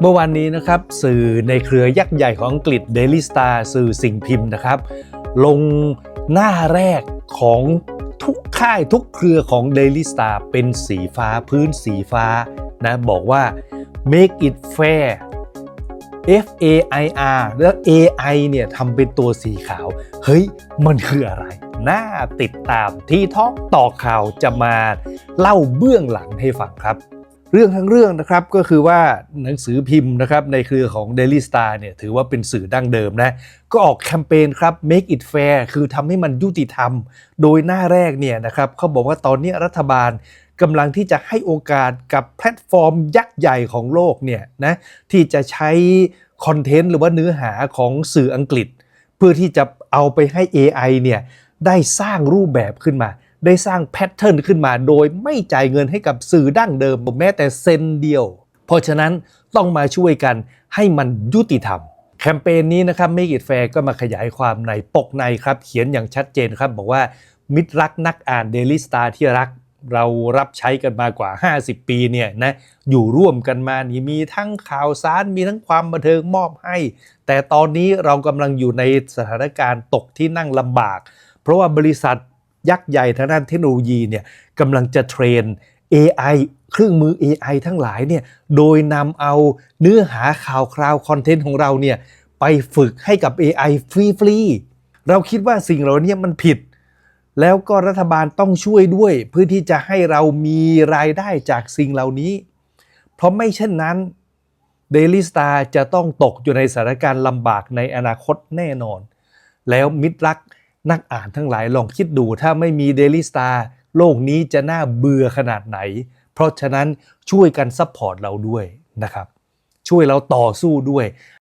เมื่อวานนี้นะครับสื่อในเครือยักษ์ใหญ่ของอังกฤษ Daily Star สื่อสิ่งพิมพ์นะครับ ลงหน้าแรกของทุกค่ายทุกเครือของ Daily Star เป็นสีฟ้าพื้นสีฟ้านะบอกว่า make it fair F A I R แล้ว A I เนี่ยทำเป็นตัวสีขาว เฮ้ย มันคืออะไร น่าติดตามที่ท็อกต่อข่าวจะมาเล่าเบื้องหลังให้ฟังครับ เรื่องทั้งเรื่องนะครับก็คือว่าหนังสือพิมพ์นะครับในเครือของ Daily Star เนี่ยถือว่าเป็นสื่อดั้งเดิมนะ ก็ออกแคมเปญครับ Make it fair คือทำให้มันยุติธรรม โดยหน้าแรกเนี่ยนะครับเขาบอกว่าตอนนี้รัฐบาลกำลังที่จะให้โอกาสกับแพลตฟอร์มยักษ์ใหญ่ของโลกเนี่ยนะที่จะใช้คอนเทนต์หรือว่าเนื้อหาของสื่ออังกฤษ เพื่อที่จะเอาไปให้ AI เนี่ยได้สร้างรูปแบบขึ้นมา ได้สร้างแพทเทิร์นขึ้นมาโดยไม่จ่ายเงินให้กับสื่อดั้งเดิมแม้แต่เซนเดียว เพราะฉะนั้นต้องมาช่วยกันให้มันยุติธรรม แคมเปญนี้นะครับ Make It Fair ก็มาขยายความในปกในครับเขียนอย่างชัดเจนครับบอกว่ามิตรรักนักอ่าน Daily Star ที่รักเรารับใช้กันมากว่า 50 ปีเนี่ยนะอยู่ร่วมกันมานี่มีทั้งข่าวสารมีทั้งความบันเทิงมอบให้ แต่ตอนนี้เรากำลังอยู่ในสถานการณ์ตกที่นั่งลำบาก เพราะว่าบริษัท ยักษ์ใหญ่ทางด้านเทคโนโลยีเนี่ยกำลังจะเทรน AI เครื่องมือ AI ทั้งหลายเนี่ยโดยนำเอาเนื้อหาข่าวคราวคอนเทนต์ของเราเนี่ยไปฝึกให้กับ AI ฟรีๆเราคิดว่าสิ่งเหล่านี้มันผิด แล้วก็รัฐบาลต้องช่วยด้วย เพื่อที่จะให้เรามีรายได้จากสิ่งเหล่านี้ เพราะไม่เช่นนั้น Daily Star จะต้องตกอยู่ในสถานการณ์ลำบากในอนาคตแน่นอน แล้วมิตรรัก นักอ่านทั้งหลายลองคิดดูถ้าไม่มีเดลิสตาโลกนี้จะน่าเบื่อขนาดไหน เพราะฉะนั้นช่วยกันซัพพอร์ตเราด้วยนะครับ ช่วยเราต่อสู้ด้วย